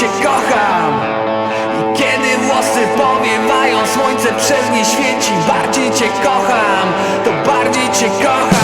cię kocham. I kiedy włosy powiewają Słońce przez nie świeci. Bardziej cię kocham To bardziej cię kocham.